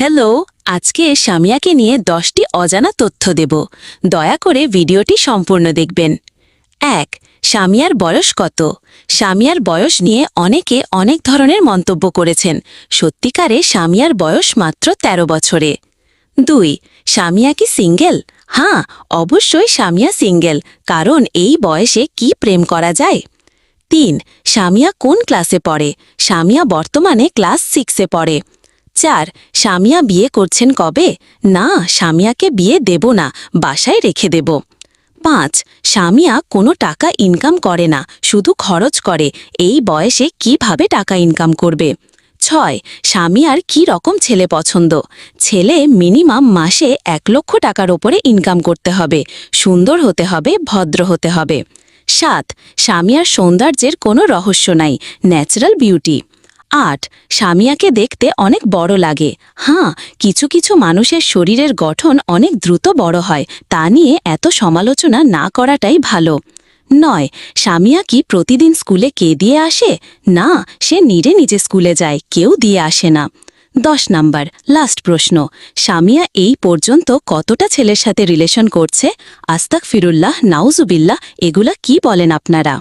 Hello, আজকে সামিয়াকে নিয়ে দশটি অজানা তথ্য দেব। দয়া করে ভিডিওটি সম্পূর্ণ দেখবেন। এক সামিয়ার বয়স কত? সামিয়ার বয়স নিয়ে অনেকে অনেক ধরনের মন্তব্য করেছেন। সত্যিকারে সামিয়ার বয়স মাত্র ১৩ বছরে। দুই সামিয়া কি সিঙ্গেল? হ্যাঁ অবশ্যই সামিয়া সিঙ্গেল, কারণ এই বয়সে কি প্রেম করা যায়? তিন সামিয়া কোন ক্লাসে পড়ে? সামিয়া বর্তমানে ক্লাস সিক্সে পড়ে। চার, সামিয়া বিয়ে করছেন কবে? না, সামিয়াকে বিয়ে দেব না, বাসায় রেখে দেব। পাঁচ, সামিয়া কোনো টাকা ইনকাম করে না, শুধু খরচ করে, এই বয়সে কীভাবে টাকা ইনকাম করবে? ছয়, সামিয়ার কি রকম ছেলে পছন্দ? ছেলে মিনিমাম মাসে এক লক্ষ টাকার ওপরে ইনকাম করতে হবে, সুন্দর হতে হবে, ভদ্র হতে হবে। সাত, সামিয়ার সৌন্দর্যের কোনো রহস্য নাই ন্যাচারাল বিউটি আট, সামিয়াকে দেখতে অনেক বড় লাগে। হ্যাঁ কিছু কিছু মানুষের শরীরের গঠন অনেক দ্রুত বড় হয়, তা নিয়ে এত সমালোচনা না করাটাই ভালো। নয়, সামিয়া কি প্রতিদিন স্কুলে কে দিয়ে আসে? না, সে নিজে নিজে স্কুলে যায়, কেউ দিয়ে আসে না। দশ নাম্বার লাস্ট প্রশ্ন, সামিয়া এই পর্যন্ত কতটা ছেলের সাথে রিলেশন করছে? আস্তাক ফিরুল্লাহ নাউজুবিল্লাহ, এগুলা কি বলেন আপনারা?